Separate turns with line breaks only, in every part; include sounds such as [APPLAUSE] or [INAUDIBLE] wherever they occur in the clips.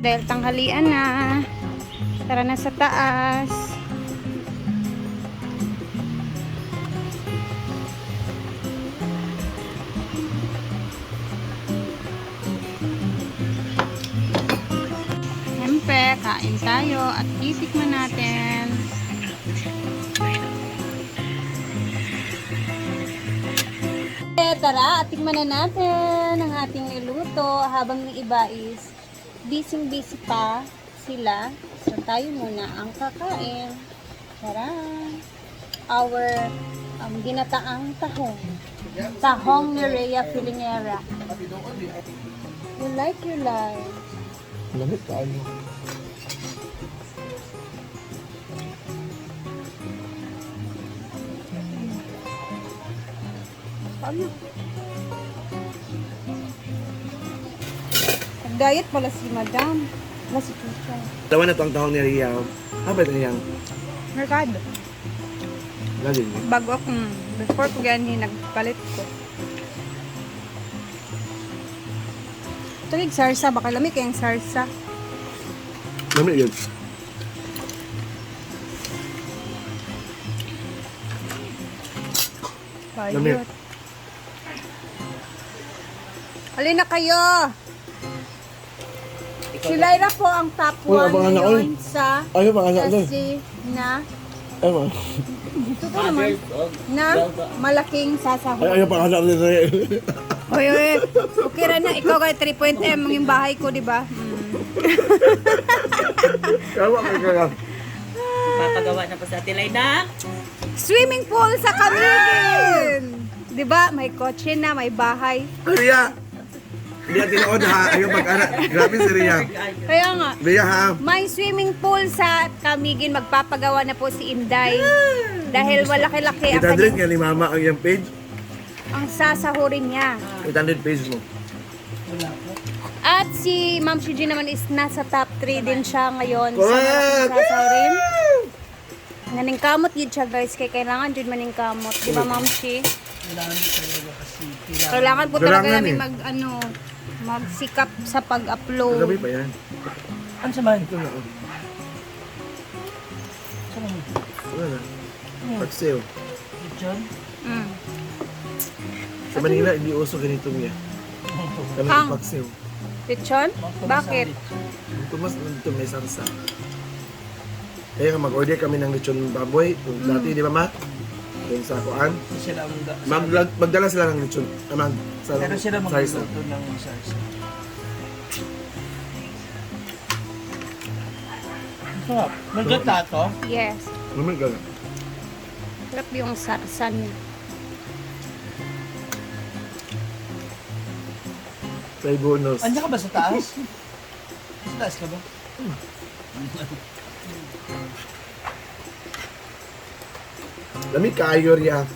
Dahil tanghalian na. Tara na sa taas. Siyempre, kain tayo at titikman natin. Eh, tara, tikman na natin ang ating niluto habang yung iba is busy-busy pa sila. So, tayo muna ang kakain. Tara! Our um, ginataang tahong. Tahong ni Rhea Filingera. You like your life.
Lamit tayo.
Ano? Diet pala si Madam. Wala si Chucha.
Dalawa na to ang tahong ni Ria. Habit na yang
Mercado.
galing.
Bago akong, before ko ganyan, nagpalit ko. Ito yung sarsa, baka lamig kayong sarsa.
Lamit yun. Lamig.
Kayot. Halina kayo! Si Lyra po ang top
Uy,
1
abangan ako
ngayon sa
Ayaw mga anak doon.
kasi na
Ayaw mga.
totoo naman na malaking sasahod.
Ayaw pa anak ni Ria.
Oy, oy, okay ra na. Ikaw kay 3.m ang yung bahay ko, di ba?
Kawa ka ka.
Papagawa na po sa atin na.
Swimming pool sa Camigin! Di ba? May kotse na, may bahay.
Ria! Hindi natin tinood ha. Ayaw mag-anak. Grabe si Ria.
Kaya nga,
Ria ha.
may swimming pool sa Camigin. Magpapagawa na po si Inday. Dahil malaki-laki ang,
800
kanyang-
nga ni Mama ang iyang page.
ang sasahurin niya.
800 page mo.
At si Ma'am Shiji naman is nasa top 3 din siya ngayon sa
Correct!
malaking sasahurin. Naningkamot yun siya guys, kaya kailangan dyan maningkamot. Di ba Ma'am Shi? Kailangan po talaga
Kailangan
namin
eh.
mag, ano, magsikap sa
Gabi
pag-upload.
pa yan.
Ano sa bahay?
Ito na. Wala na. Pag-sale.
John?
Mm.
Sa Manila, hindi uso ganito niya. Kami
Ang-
ang pag-sale.
Lechon? Bakit?
Ito mas nandito may sarsa. Kaya nga mag-order kami ng lechon baboy. Dati, di ba ma? Yung sa kuan.
Sila ang
Mag magdala sila ng lechon. Ah, mag, sa,
Pero sila
sarsa.
magluluto ng sarsa. Sarap. Nagata to?
Yes.
Naman gala.
Sarap yung sarsa niya.
May bonus.
Andiyan ka ba sa taas? [LAUGHS] sa taas ka ba? [LAUGHS]
Lamig kaayo riya.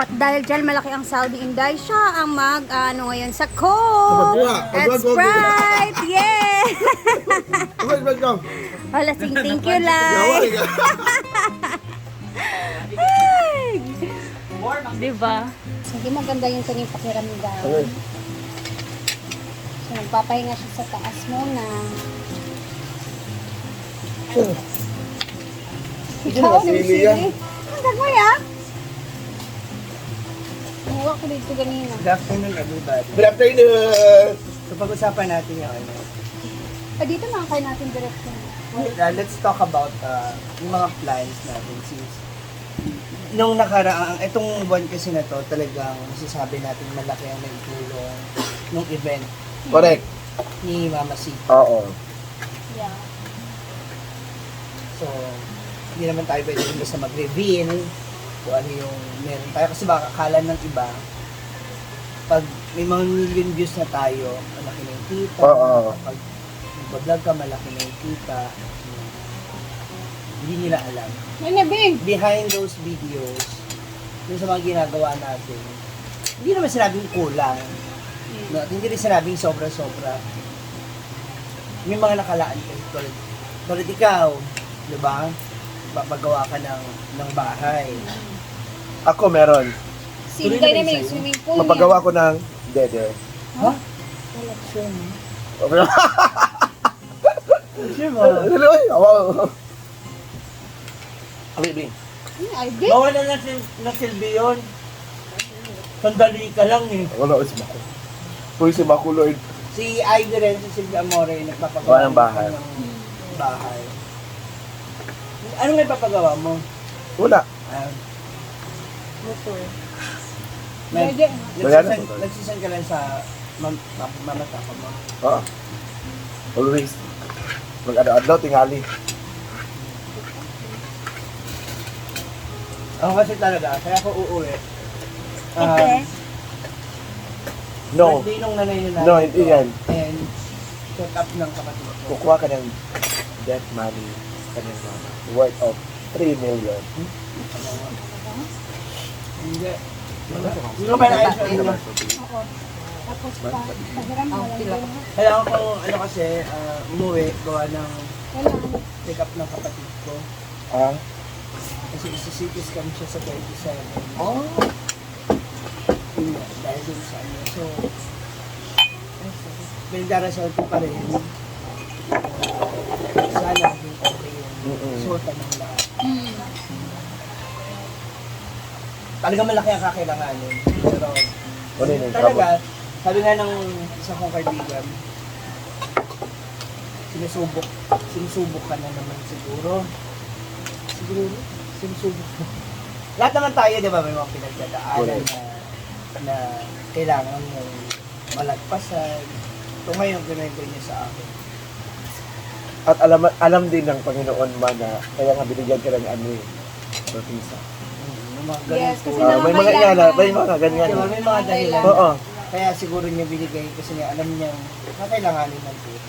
At dahil dyan malaki ang Saudi Inday, siya ang mag, ano ngayon, sa Coke
pagkuha, Coke.
Sprite! Yeah! [LAUGHS]
Okay?
Wala, sing thank you lang.
Nawari ka. [LAUGHS]
Diba? Hindi maganda yung kanyang pakiramdam.
Okay.
So, nagpapahinga siya sa taas muna.
Hindi na sili yan.
Ang dagmay ah! Kumuha ko dito ganina.
Good afternoon everybody.
Good afternoon.
So pag-usapan natin yung ano.
Ah, dito na kayo natin direction.
Uh, let's talk about uh, yung mga plans natin since nung nakaraang, itong buwan kasi na to, talagang masasabi natin malaki ang naitulong nung event
Correct.
ni Mama C.
Oo.
Yeah.
So, hindi naman tayo pwede basta mag-reveal kung ano yung meron tayo. Kasi baka akala ng iba, pag may mga million views na tayo, malaki na yung kita.
Oo.
Pag nagbablog ka, malaki na yung kita. Hindi nila alam.
Ay, nabing!
Behind those videos, yung sa mga ginagawa natin, hindi naman sinabing kulang. No, at hindi rin sinabing sobra-sobra. May mga nakalaan kayo. Tulad, tulad ikaw, di ba? Papagawa ka ng, ng bahay.
Ako meron.
Sino kayo
na sa'yo.
swimming pool
Mapagawa ko ng dede.
Ha? Wala? Sure ba?
Ay, wow. Ali, Bing.
Ay, di.
Bawal na natin na silbi yun. Sandali ka lang eh.
Wala, si Mako. Uy, si Mako, Lord.
Si Ivy rin, si Silvia Amore, nagpapagawa
Gawa ng bahay.
ng bahay. Ano may papagawa mo?
Wala.
Ah,
Motor.
nag-
Pwede.
Wala na.
nagsisan, nagsisan ka lang sa mam, mam, mamata ko mo.
Oo. Always. Mag-adlaw, tingali.
Ako kasi talaga, kaya ako uuwi. Um,
Okay.
No.
Birthday nung nanay na
No, hindi yan.
And set up ng kapatid ko.
Kukuha ka ng debt money. Worth of 3 million.
Hindi. Hindi ko pa naayos yung ano.
Tapos pa, pahiram mo lang din.
Kailangan ko ano kasi ah, umuwi, gawa ng pick up ng kapatid ko.
Ah?
Kasi isi-CT scan siya sa 27.
Oh.
Yun dahil dun sa ano. So, pinagdarasal ko pa rin. Sana maging okay resulta ng lahat.
Hmm.
Talaga malaki ang kakailanganin. Pero,
Ano yun yung
talaga, sabi nga ng isa kong kaibigan, sinusubok, sinusubok ka na naman siguro. Siguro, sinusubok mo. Lahat naman tayo, di ba, may mga pinagdadaanan na, na kailangan mong malagpasan. Ito ngayon, ginagawa niya sa akin.
At alam alam din ng Panginoon man na kaya nga binigyan ka ng ano eh. Protisa.
Yes, kasi
Ah, may mga yan, ah, may mga ganyan.
Diba, may mga dahilan.
Oo.
Kaya siguro niya binigay kasi niya alam niya na kailanganin ng pera.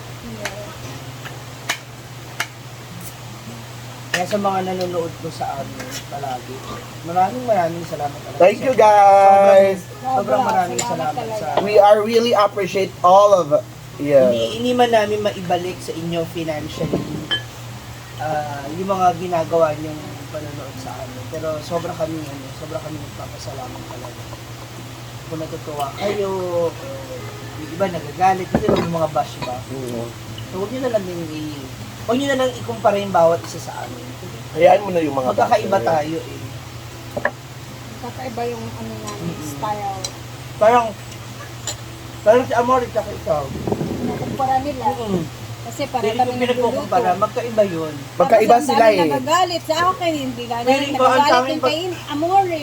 Kaya sa mga nanonood ko sa amin palagi, maraming maraming salamat. talaga.
Thank you guys.
Sobrang, sobrang maraming salamat sa
We are really appreciate all of yeah.
Hindi, hindi man namin maibalik sa inyo financially ah, yung mga ginagawa niyong panonood sa amin. Pero sobra kami, ano, sobra kami nagpapasalamat talaga. Kung natutuwa kayo, uh, yung iba nagagalit, kasi may mga bash ba?
Mm.
So, huwag nyo na lang din i... Huwag nyo na lang ikumpara yung bawat isa sa amin.
Hayaan mo na yung mga
Magkakaiba
bata.
tayo eh.
Kakaiba yung ano namin, style.
Parang, parang si Amor at saka ikaw.
Nakumpara nila.
Mm-mm.
Kasi para
Hindi
kami
pinagkukumpara,
nagluluto.
magkaiba yun.
Magkaiba
Tapos ang
sila
dami
eh.
nagagalit sa akin, hindi na
Feeling ko, ang
nagagalit
daming
din
pag-
kay Amore.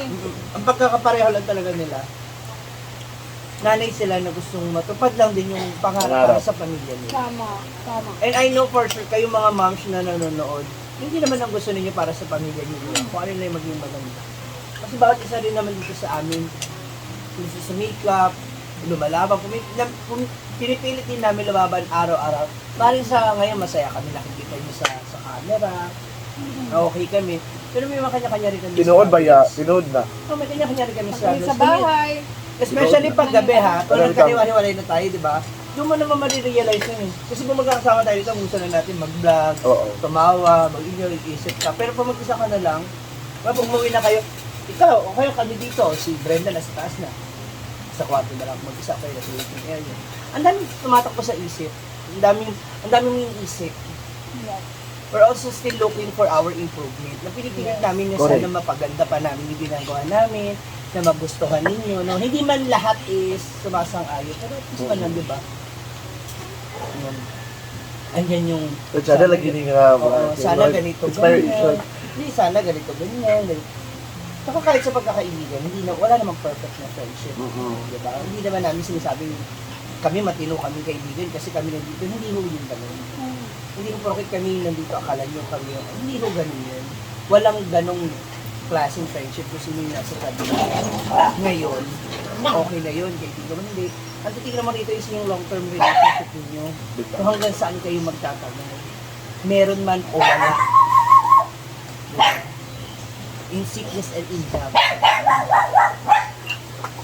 Ang pagkakapareho lang talaga nila, nanay sila na gustong matupad lang din yung pangarap para
Pangarap.
sa pamilya nila.
Tama, tama.
And I know for sure, kayong mga moms na nanonood, hindi naman ang gusto ninyo para sa pamilya niyo. Kung ano na yung maging maganda. Kasi bawat isa rin naman dito sa amin, gusto sumikap, lumalaban, pumi, na, pum, pinipilit din namin lumaban araw-araw. Maring sa ngayon, masaya kami nakikita niyo sa, sa camera, na okay kami. Pero may mga kanya-kanya rin kami
Tinood ba ya? Tinood na.
Oh, may kanya-kanya rin kami struggles.
sa bahay,
Especially pag gabi ha, kung
Marami
nagkaniwalay na tayo, di ba? Doon mo naman marirealize yun eh. Kasi kung magkakasama tayo dito, gusto na natin mag-vlog, tumawa, mag-enjoy, isip ka. Pero pag mag-isa ka na lang, pag umuwi na kayo, ikaw, o kayo kami dito, si Brenda nasa taas na. Sa kwarto na lang, mag-isa kayo, nasa waiting area. Ang daming tumatakbo sa isip. Ang daming, ang daming isip.
yeah.
We're also still looking for our improvement. Na pinipilit namin na
Correct.
sana mapaganda pa namin yung ginagawa namin, na magustuhan ninyo. No? Hindi man lahat is sumasang-ayon, pero at least man lang, di ba? Yun. Andyan yung...
So, sana lagi nga
Oo, sana ganito, ganyan. Hindi, sana ganito, ganyan. ganito. Saka kahit sa pagkakaibigan, hindi na, wala namang perfect na friendship.
Mhm.
Di ba? Hindi naman namin sinasabing kami matino kami kaibigan kasi kami nandito. Hindi ho yung ganun.
Hmm.
Hindi ko porket kami nandito, akala nyo kami hindi ko ganun yun. Walang ganong klaseng friendship kung sino yung nasa tabi. Ngayon, okay na yun. Kaya tingnan mo hindi. Ang titignan mo rito is yung long-term relationship ninyo. So hanggang saan kayo magtatagal. Meron man o wala. Diba? [LAUGHS] In sickness and in job.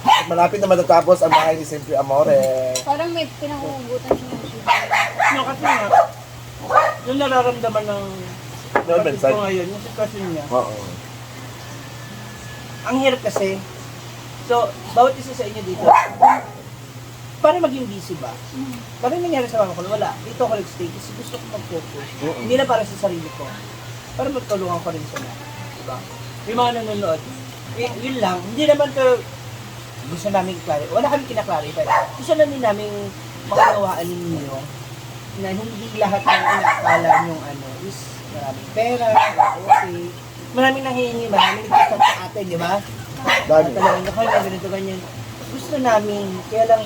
At malapit na matatapos ang bahay ni Simple Amore.
Parang may pinangungutan siya.
No, kasi nga, yung nararamdaman ng
No,
kapatid ko ngayon, yung sitwasyon niya,
Oo.
ang hirap kasi, so, bawat isa sa inyo dito, para maging busy ba? Parang nangyari sa mga ko, wala. Dito ako nag-stay kasi gusto ko mag-focus.
Oo.
Hindi na para sa sarili ko. Para magtulungan ko rin sila. Diba? Yung mga nanonood, y- yun lang. Hindi naman to gusto namin clarify. Wala kami kinaklarify. Gusto din namin makakawaan ninyo na hindi lahat ng inaakala nyong ano is maraming pera, okay. Maraming nanghihingi, maraming nagkakot sa atin, di ba?
Dami.
Talagang ako na ganito, ganyan. Gusto namin, kaya lang,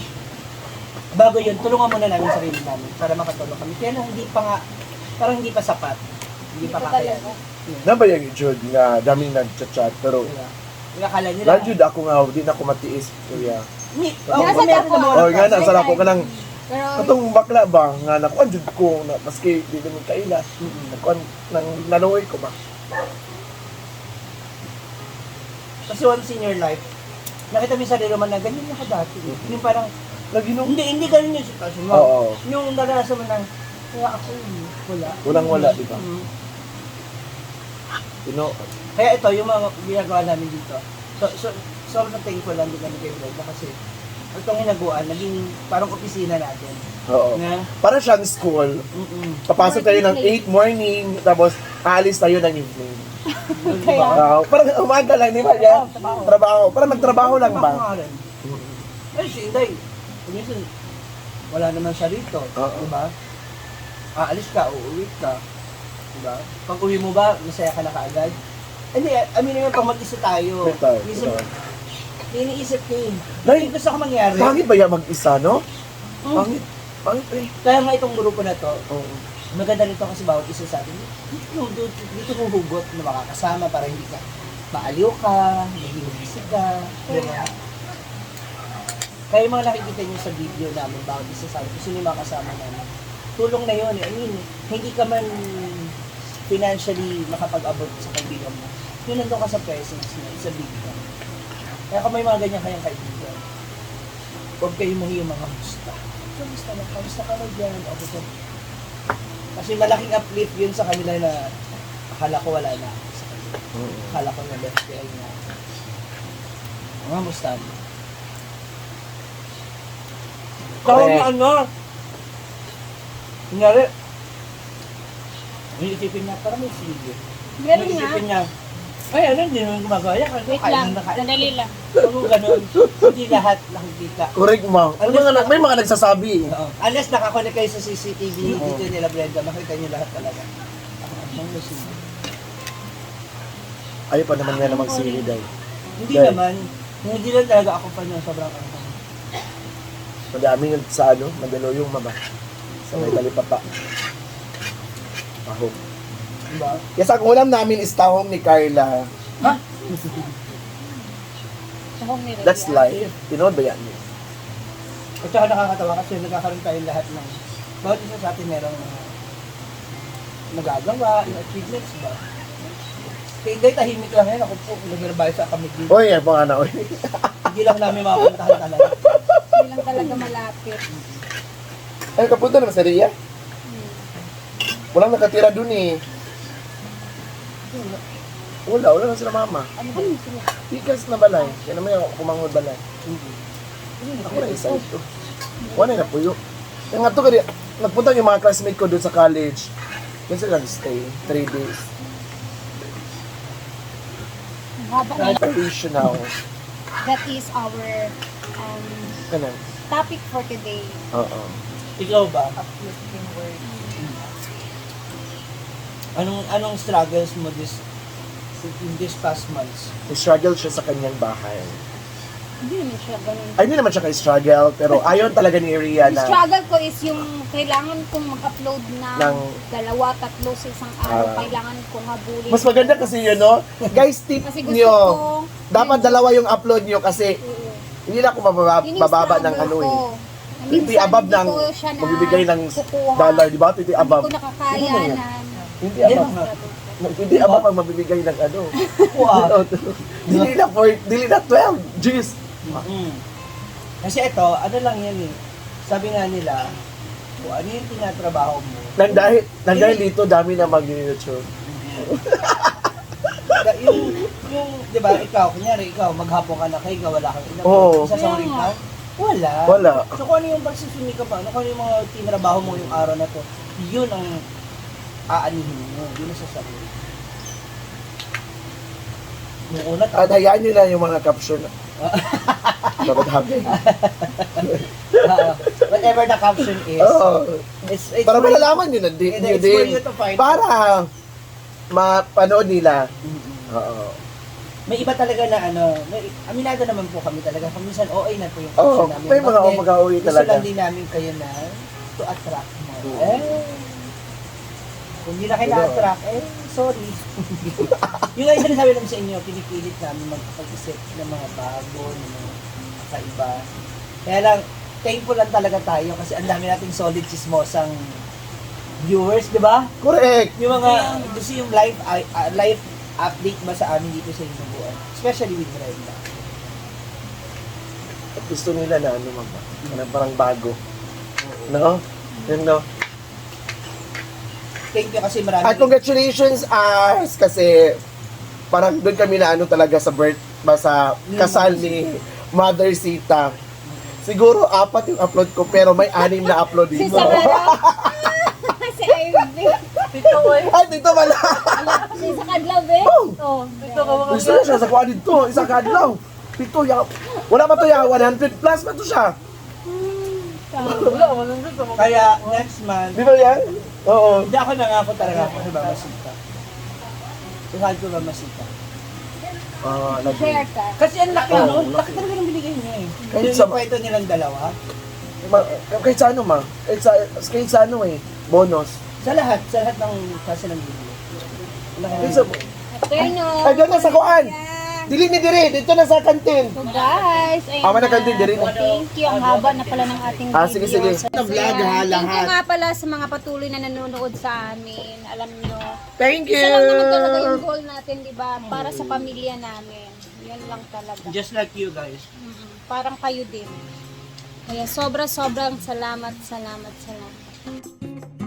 bago yun, tulungan muna namin sarili namin para makatulong kami. Kaya lang, hindi pa nga, parang hindi pa sapat. Hindi pa kaya.
Na ba yung Jude nga daming nag-chat pero
Diba? Yung akala nila.
lang Jude ako nga di na ako matiis kuya.
Ni,
Nasa
kung meron na
Oh, nga na sa ako ka nang
Pero,
katong bakla ba nga nakuan jud ko na maski di naman kaila. Nakuan nang naluoy ko ba.
Kasi once in your life, nakita mo yung sarili mo na ganyan ako dati. Yung parang,
Lagi
hindi, hindi ganun yung sitwasyon mo.
Oo.
Yung naranasan mo na, kaya ako, eh, wala.
Walang wala, di ba?
Mm.
You know,
Kaya ito, yung mga ginagawa namin dito. So, so, sobrang thankful lang din kami kay Brenda kasi itong hinaguan, naging parang opisina natin.
oo.
Na,
Para siyang school.
mm
Papasok tayo ng 8 morning, tapos aalis tayo ng evening.
Kaya,
Wow. Parang umaga lang, di ba yan? Trabaho. Parang magtrabaho lang ba?
Pangalan. Ay, si Inday. Minsan, wala naman siya rito.
Oo.
Diba? Aalis ka, uuwi ka. Diba? Pag uwi mo ba, masaya ka na kaagad? Hindi, aminin mo pag mag-isa tayo.
Ito,
Minsan,
ito.
iniisip ko yun.
Nay,
Hindi gusto ko mangyari.
Pangit ba yan mag-isa, no?
Mm.
Pangit. Pangit eh.
Kaya nga itong grupo na to,
Oo.
maganda nito kasi bawat isa sa atin, dito, dito, dito huhugot na makakasama para hindi ka maaliw ka, hindi busy ka, di ba? Kaya yung mga nakikita niyo sa video namin, bawat isa sa atin, kung sino yung mga kasama namin, tulong na yun. eh. I mean, hindi ka man financially makapag-abot sa kaibigan mo. Yun nandun ka sa presence niya, it's a big thing. Kaya kung may mga ganyan kayang kaibigan, huwag kayo mahiyo mga musta. Kamusta na? Kamusta ka na dyan? O, gusto kasi malaking uplift yun sa kanila na akala ko wala na. ako sa kanila. Akala ko na left behind na. Mga musta. Tawag
Correct.
na ano? Kunyari, may isipin niya, parang may sige.
meron nga.
isipin niya, ay ano, hindi naman gumagawa. Yan,
Wait
kain
lang,
na
sandali lang.
Kung ganun, hindi lahat nakikita.
Correct, ma'am. Ano mga, nag- may mga nagsasabi.
Oo. Unless nakakonect kayo sa CCTV dito nila Brenda, makita niyo lahat talaga. Ang musin.
Ayaw pa naman nga na magsili dahil.
Hindi
Dahil-
naman. Hindi lang talaga ako pa niya sobrang ano.
Madami yung sa ano, Mandaluyong maba. Sa may talipapa. Tahong.
Diba?
Yes, ang ulam namin is tahong ni Carla. [LAUGHS]
Tahong ni.
That's life. Tinood ba yan?
At saka nakakatawa kasi nagkakaroon tayo lahat ng bawat isa sa atin merong uh, nagagawa, yung achievements ba? Kaya hindi tahimik lang yan. Ako po, nag-revise sa kami dito.
Oy, yan po nga [LAUGHS] na.
Hindi lang namin mapuntahan talaga.
Hindi lang talaga malapit.
Ay, kapunta naman sa Ria. Walang nakatira dun eh. Wala, wala na sila mama.
Ano ba yung sila?
Pikas na balay. Kaya naman yung kumangod balay. Ako na isa ito. Wala na puyo. Yung nga to, kaya nagpunta yung mga classmate ko doon sa college. Sila nag-stay. Three days.
Ang haba na.
Traditional.
That is our um,
Ganun.
topic for today.
Oo.
Ikaw ba?
Uplifting word.
Anong anong struggles mo this in this past months?
struggle siya sa kanyang bahay.
Hindi naman siya ganun.
Ay, hindi naman siya kay-struggle, pero ayon talaga ni Ria
Yung
na
struggle ko is yung kailangan kong mag-upload ng,
Ng-
dalawa, tatlo sa isang araw.
Ah.
kailangan kong habulin.
mas maganda kasi yun, no? Guys, tip
Kasi gusto
nyo,
ko,
dapat dalawa yung upload nyo kasi
Oo.
Hindi na ako mababa,
Yun yung
ng ano
ko.
eh.
Na
Hindi
minsan,
above
hindi
ng
ko siya na
magbibigay ng
kukuha.
dollar, di ba? Hindi above.
Hindi ko nakakayanan.
Hindi
Yeah.
above. Hindi above ang mabibigay ng ano.
Wow. [LAUGHS]
Dili na for, dili na 12. Jeez.
Mm. Kasi ito, ano lang yan eh. Sabi nga nila, kung ano yung tinatrabaho mo,
Nang dahil, nang dahil dito, dami na mag-YouTube. [LAUGHS]
Yung, yung, di ba, ikaw, kunyari, ikaw, maghapon ka na kayo, ikaw, wala kang ina.
Oo.
Isasawarin ka? Wala.
Wala.
So kung ano yung pagsusumika pa, ano kung ano yung mga tinrabaho mo yung araw na to, yun ang aanihin mo, yun ang sasabihin. Yung una,
At hayaan nyo na yung mga caption. [LAUGHS] Dapat happy.
ah, whatever the caption is,
Oo.
it's, it's
Para
for-
malalaman nyo na di,
It's
nyo
for
din.
you to find
Para mapanood nila.
Mm-mm.
Oo.
May iba talaga na ano, may, aminado naman po kami talaga. Kung minsan OA na po yung
Oo,
caption namin.
may mga
then,
umagawi
Gusto
talaga.
lang din namin kayo na to attract mo.
Oo.
Eh, kung hindi na kayo na-attract, eh, sorry. [LAUGHS] yung nga yung sinasabi namin sa inyo, pinipilit namin magpag-isip ng mga bago, ng mga kaiba. Kaya lang, thankful lang talaga tayo kasi ang dami nating solid chismosang viewers, di ba?
Correct.
Yung mga gusto yung live uh, uh, live update ba sa amin dito sa Inubuan? Especially with Brenda.
At gusto nila na ano mag na parang bago. No? Yun, no?
Thank you kasi marami.
At congratulations Ars kasi parang doon kami na ano talaga sa birth ba sa kasal ni Mother Sita. Siguro apat yung upload ko pero may anim na upload
Si
dito.
Sarah. [LAUGHS] si Ivy.
Ay, dito pala.
Si sa Kadlaw, be.
Oh!
Oh. Ito ka
Gusto na siya sa kuha dito, isa kadlaw. Pito ya. Wala pa to ya, 100 plus pa to siya.
Kaya next month,
Di ba yan? Oo.
hindi ako nangako talaga ako sa Mamasita. Sasali ko Mamasita.
Ah, nag
Share ka.
Kasi ang laki
Oo,
no?
laki.
Laki talaga ng binigay niya eh.
Kahit
Yung
sa-
kwento nilang dalawa.
Ma, kahit sa ano ma? Kahit sa, kahit sa ano eh, bonus.
Sa lahat, sa lahat ng klase ng video. Ang laki
Kahit
ng-
sa,
Eterno.
ay, doon na sa kuan. Dili ni Dire, dito na sa kantin.
So guys, ayun
Ah, wala
na.
kantin, diri na.
Thank you. Ang haba na pala ng ating
Ah,
video.
sige, sige.
So,
Ito, vlog,
ayan.
ha,
Thank you
lahat.
nga pala sa mga patuloy na nanonood sa amin. Alam nyo,
Thank you.
isa lang naman talaga yung goal natin, di ba? Para sa pamilya namin. Yan lang talaga.
Just like you guys.
Mm-mm. Parang kayo din. Kaya sobra-sobrang salamat, salamat, salamat.